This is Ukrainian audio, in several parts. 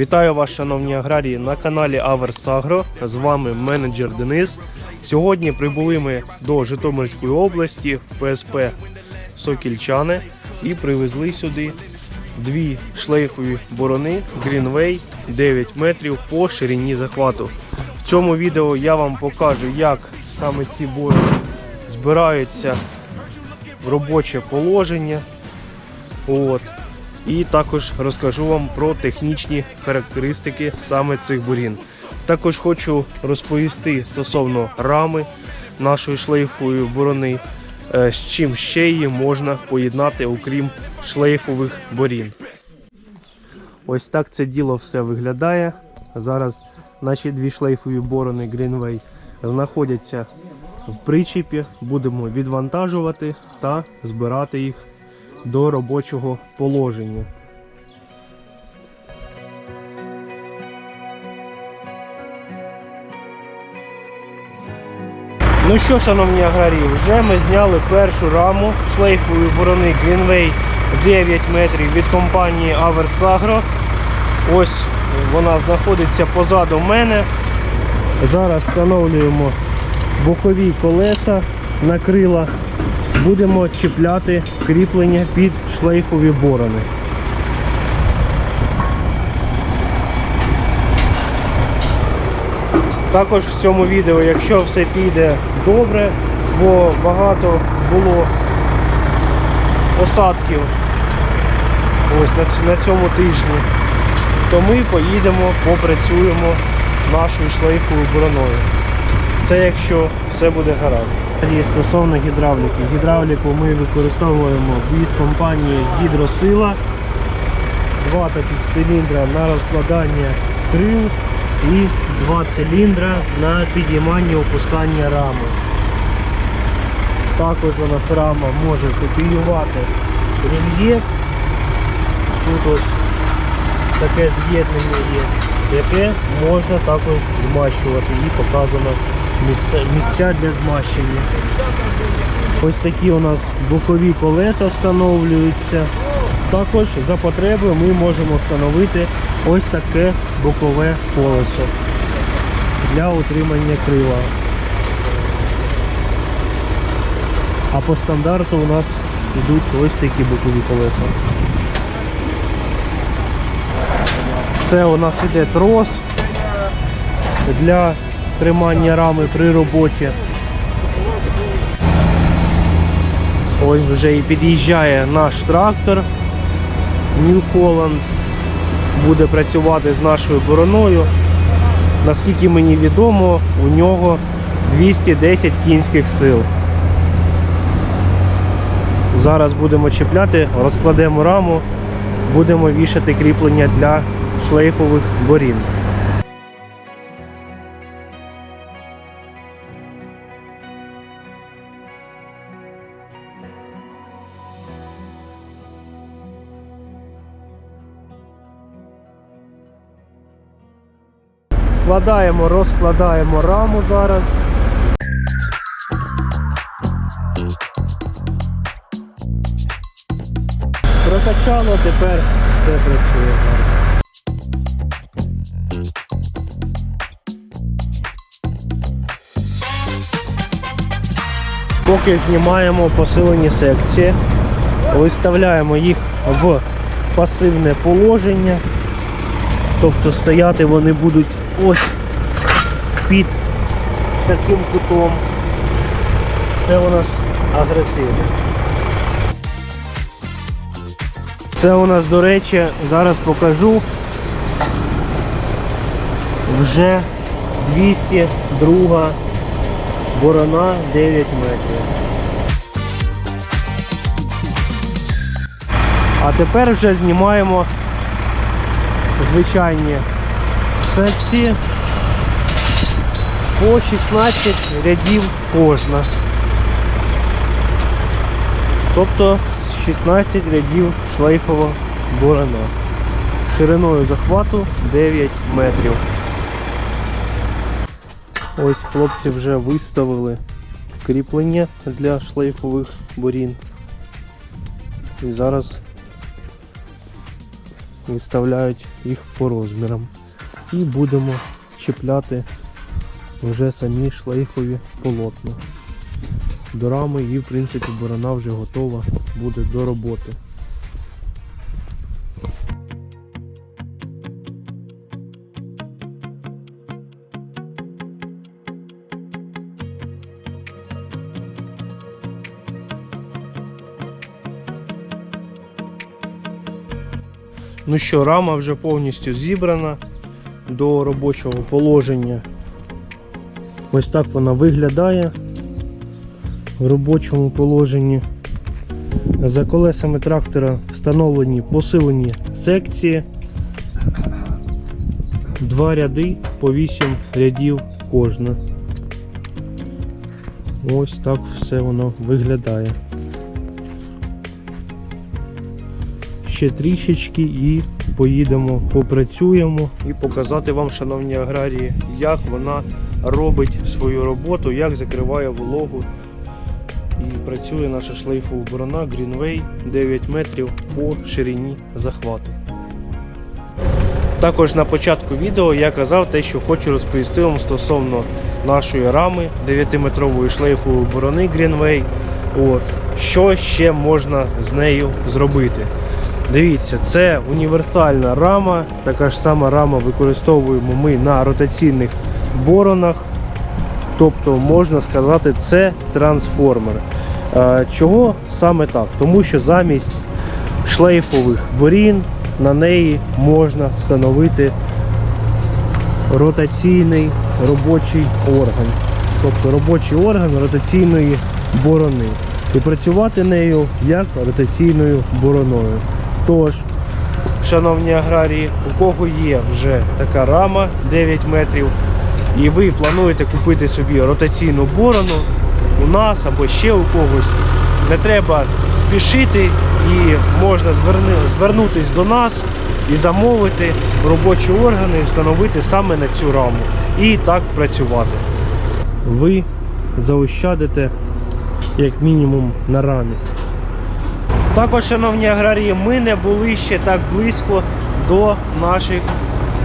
Вітаю вас, шановні аграрії, на каналі Аверс Агро. З вами менеджер Денис. Сьогодні прибули ми до Житомирської області в ПСП Сокільчани і привезли сюди дві шлейфові борони Greenway 9 метрів по ширині захвату. В цьому відео я вам покажу, як саме ці борони збираються в робоче положення. От. І також розкажу вам про технічні характеристики саме цих бурін. Також хочу розповісти стосовно рами нашої шлейфової борони, е, з чим ще її можна поєднати, окрім шлейфових борін. Ось так це діло все виглядає. Зараз наші дві шлейфові борони Greenway знаходяться в причіпі. Будемо відвантажувати та збирати їх до робочого положення. Ну що, шановні аграрії, вже ми зняли першу раму шлейфової борони Greenway 9 метрів від компанії Aversa Ось вона знаходиться позаду мене. Зараз встановлюємо бокові колеса на крила. Будемо чіпляти кріплення під шлейфові борони. Також в цьому відео, якщо все піде добре, бо багато було осадків ось на, цьому тижні, то ми поїдемо, попрацюємо нашою шлейфовою бороною. Це якщо все буде гаразд. І стосовно гідравліки. Гідравліку ми використовуємо від компанії Гідросила. Два таких циліндра на розкладання крил і два циліндра на підіймання опускання рами. Також у нас рама може копіювати рельєф. Тут ось таке з'єднання є, яке можна також змащувати і показано місця, місця для змащення. Ось такі у нас бокові колеса встановлюються. Також за потреби ми можемо встановити ось таке бокове колесо для утримання крила. А по стандарту у нас йдуть ось такі бокові колеса. Це у нас іде трос для тримання рами при роботі. Ось вже і під'їжджає наш трактор New Holland. Буде працювати з нашою бороною. Наскільки мені відомо, у нього 210 кінських сил. Зараз будемо чіпляти, розкладемо раму, будемо вішати кріплення для шлейфових борін. Складаємо, розкладаємо раму зараз. Прокачало, тепер все працює. Поки знімаємо посилені секції, виставляємо їх в пасивне положення. Тобто стояти вони будуть ось під таким кутом. Це у нас агресивно. Це у нас, до речі, зараз покажу вже 202 борона 9 метрів. А тепер вже знімаємо звичайні секції по 16 рядів кожна. Тобто 16 рядів шлейфова борона. Шириною захвату 9 метрів. Ось хлопці вже виставили кріплення для шлейфових борін. І зараз виставляють їх по розмірам. І будемо чіпляти вже самі шлейфові полотна. До рами і в принципі борона вже готова буде до роботи. Ну що, рама вже повністю зібрана до робочого положення. Ось так вона виглядає в робочому положенні. За колесами трактора встановлені посилені секції. Два ряди по 8 рядів кожна. Ось так все воно виглядає. Ще трішечки і поїдемо, попрацюємо і показати вам, шановні аграрії, як вона робить свою роботу, як закриває вологу. І працює наша шлейфова борона Greenway 9 метрів по ширині захвату. Також на початку відео я казав те, що хочу розповісти вам стосовно нашої рами 9-метрової шлейфової борони Greenway. От, що ще можна з нею зробити. Дивіться, це універсальна рама, така ж сама рама використовуємо ми на ротаційних боронах. Тобто, можна сказати, це трансформер. Е, Чого саме так? Тому що замість шлейфових борін на неї можна встановити ротаційний робочий орган. Тобто робочий орган ротаційної борони. І працювати нею як ротаційною бороною. Тож, шановні аграрії, у кого є вже така рама 9 метрів, і ви плануєте купити собі ротаційну борону у нас або ще у когось, не треба спішити і можна звернутись до нас і замовити робочі органи, і встановити саме на цю раму і так працювати. Ви заощадите як мінімум на рамі. Також, шановні аграрії, ми не були ще так близько до наших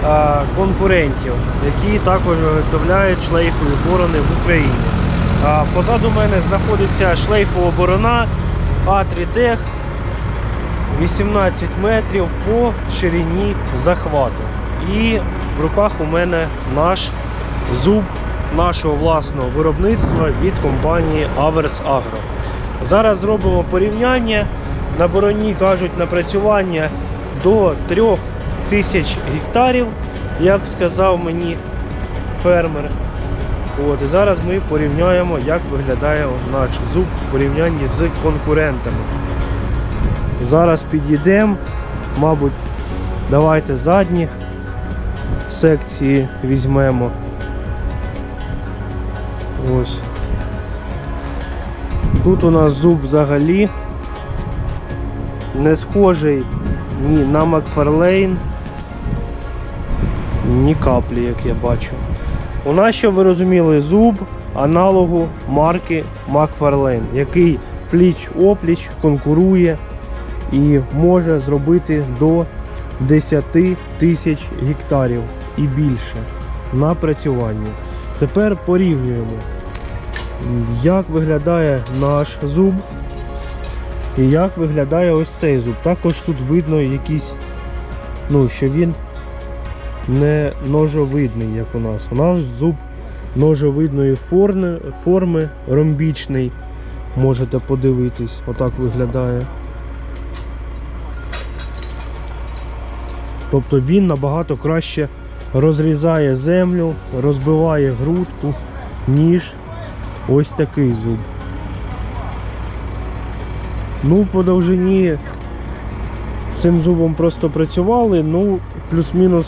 е, конкурентів, які також виготовляють шлейфові борони в Україні. А позаду мене знаходиться шлейфова борона А3Тех 18 метрів по ширині захвату. І в руках у мене наш зуб нашого власного виробництва від компанії Avers Agro. Зараз зробимо порівняння. На бороні кажуть напрацювання до 3000 гектарів, як сказав мені фермер. От, і зараз ми порівняємо, як виглядає наш зуб в порівнянні з конкурентами. Зараз підійдемо, мабуть, давайте задні секції візьмемо. Ось. Тут у нас зуб взагалі не схожий ні на Макфарлейн, ні каплі, як я бачу. У нас, щоб ви розуміли, зуб аналогу марки Макфарлейн, який пліч-опліч конкурує і може зробити до 10 тисяч гектарів і більше на працюванні. Тепер порівнюємо, як виглядає наш зуб і як виглядає ось цей зуб. Також тут видно якісь, ну, що він не ножовидний, як у нас. У нас зуб ножовидної форми, форми ромбічний. Можете подивитись, отак виглядає. Тобто він набагато краще розрізає землю, розбиває грудку, ніж ось такий зуб. Ну, по довжині цим зубом просто працювали, ну, плюс-мінус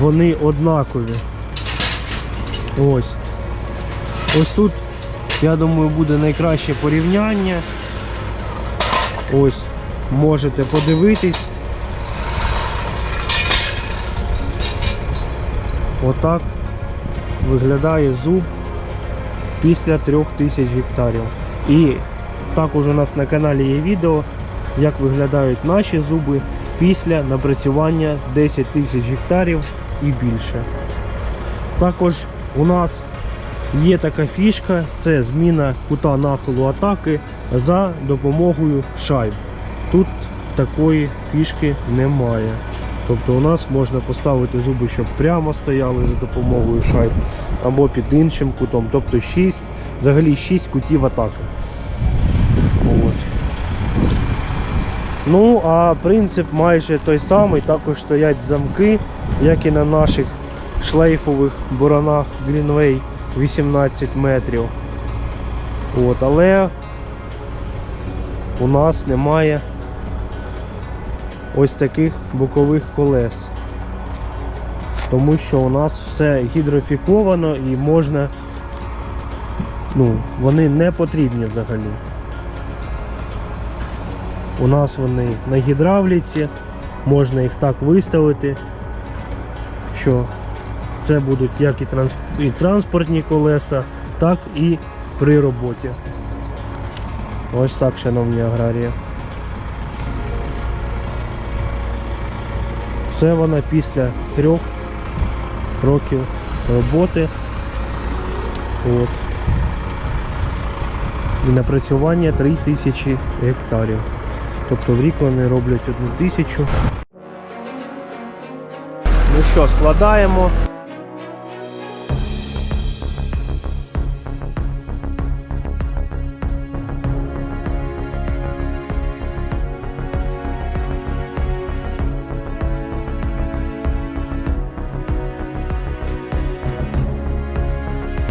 вони однакові. Ось. Ось тут, я думаю, буде найкраще порівняння. Ось, можете подивитись. Отак виглядає зуб після 3000 гектарів. І також у нас на каналі є відео, як виглядають наші зуби після напрацювання 10 тисяч гектарів і більше. Також у нас є така фішка, це зміна кута нахилу атаки за допомогою шайб. Тут такої фішки немає. Тобто у нас можна поставити зуби, щоб прямо стояли за допомогою шайб, або під іншим кутом. Тобто 6, взагалі 6 кутів атаки. От. Ну, а принцип майже той самий, також стоять замки, як і на наших шлейфових боронах Greenway 18 метрів. От, але у нас немає ось таких бокових колес. Тому що у нас все гідрофіковано і можна, ну, вони не потрібні взагалі. У нас вони на гідравліці, можна їх так виставити, що це будуть як і, транс... і транспортні колеса, так і при роботі. Ось так, шановні аграрії. Це вона після трьох років роботи. От. І напрацювання 3000 гектарів. Тобто в рік вони роблять одну тисячу. Ну що, складаємо.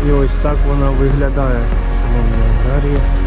І ось так вона виглядає, шановні аграрії.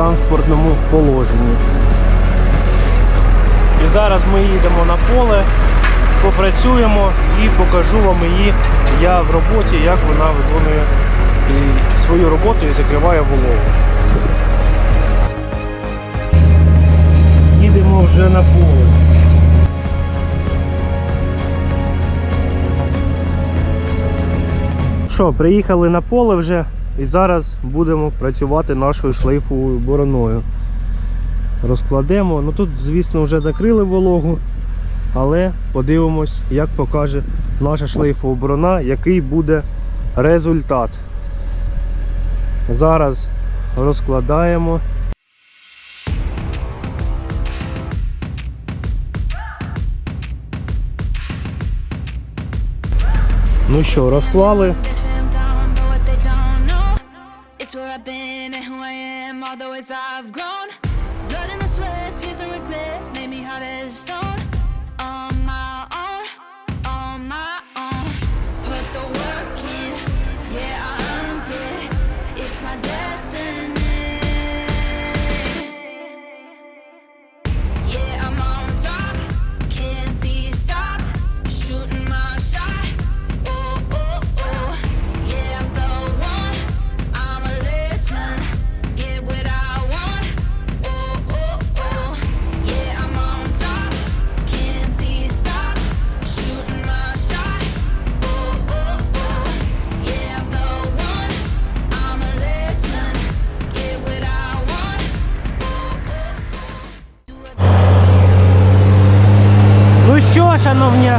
Транспортному положенні. І зараз ми їдемо на поле, попрацюємо і покажу вам її я в роботі, як вона виконує свою роботу і закриває вологу. Їдемо вже на поле. Що, приїхали на поле вже і зараз будемо працювати нашою шлейфовою бороною. Розкладемо. Ну тут, звісно, вже закрили вологу, але подивимось, як покаже наша шлейфова борона, який буде результат. Зараз розкладаємо. Ну що, розклали. Though as I've grown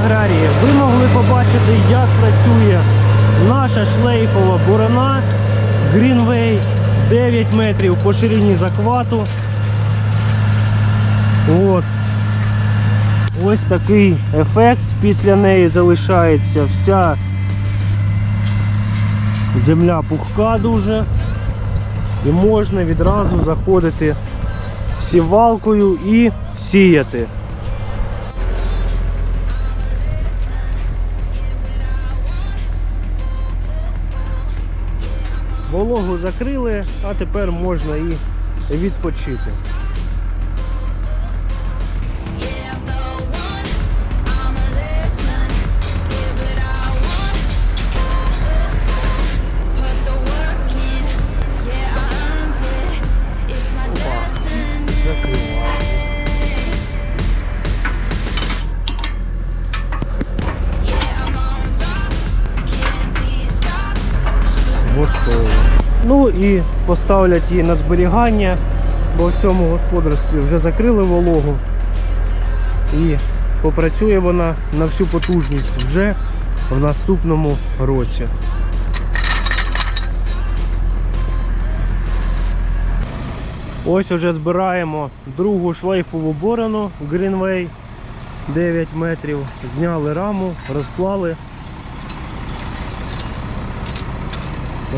аграрії, ви могли побачити, як працює наша шлейфова борона Greenway 9 метрів по ширині захвату. От. Ось такий ефект. Після неї залишається вся земля пухка дуже. І можна відразу заходити сівалкою і сіяти. Вологу закрили, а тепер можна і відпочити. І поставлять її на зберігання, бо в цьому господарстві вже закрили вологу. І попрацює вона на всю потужність вже в наступному році. Ось уже збираємо другу шлейфову борону Greenway 9 метрів. Зняли раму, розклали.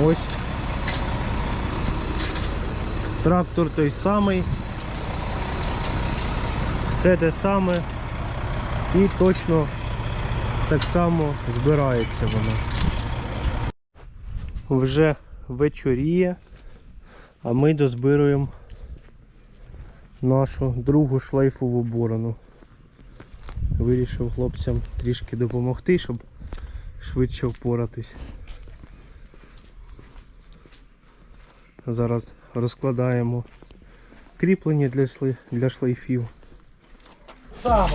Ось. Трактор той самий. Все те саме. І точно так само збирається воно. Вже вечоріє, а ми дозбируємо нашу другу шлейфову борону. Вирішив хлопцям трішки допомогти, щоб швидше впоратись. Зараз розкладаємо кріплення для, для шлейфів.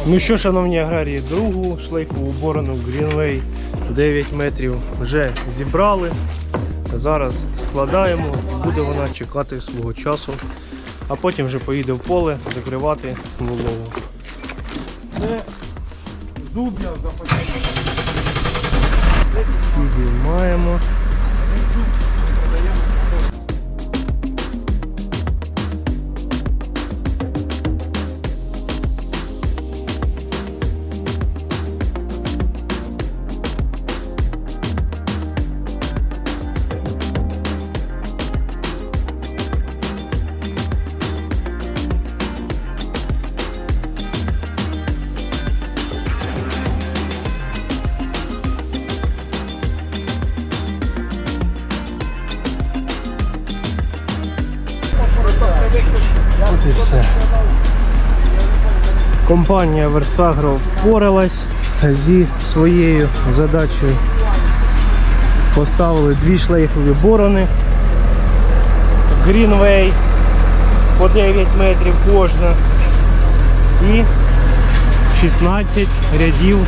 Ну що, шановні аграрії, другу шлейфову борону Greenway 9 метрів вже зібрали. Зараз складаємо, буде вона чекати свого часу, а потім вже поїде в поле закривати вологу. Це зуб'я Підіймаємо. От і все. Компанія Versagro впоралась зі своєю задачею. Поставили дві шлейфові борони. Greenway по 9 метрів кожна. І 16 рядів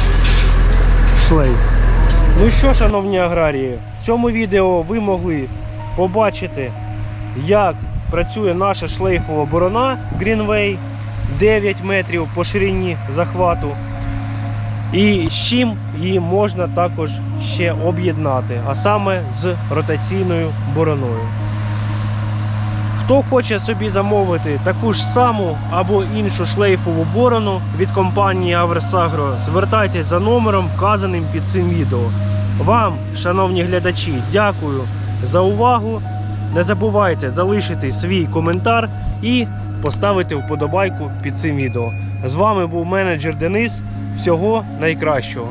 шлейф. Ну що, шановні аграрії, в цьому відео ви могли побачити, як працює наша шлейфова борона Greenway 9 метрів по ширині захвату. І з чим її можна також ще об'єднати, а саме з ротаційною бороною. Хто хоче собі замовити таку ж саму або іншу шлейфову борону від компанії Аверсагро, звертайтесь за номером, вказаним під цим відео. Вам, шановні глядачі, дякую за увагу. Не забувайте залишити свій коментар і поставити вподобайку під цим відео. З вами був менеджер Денис. Всього найкращого.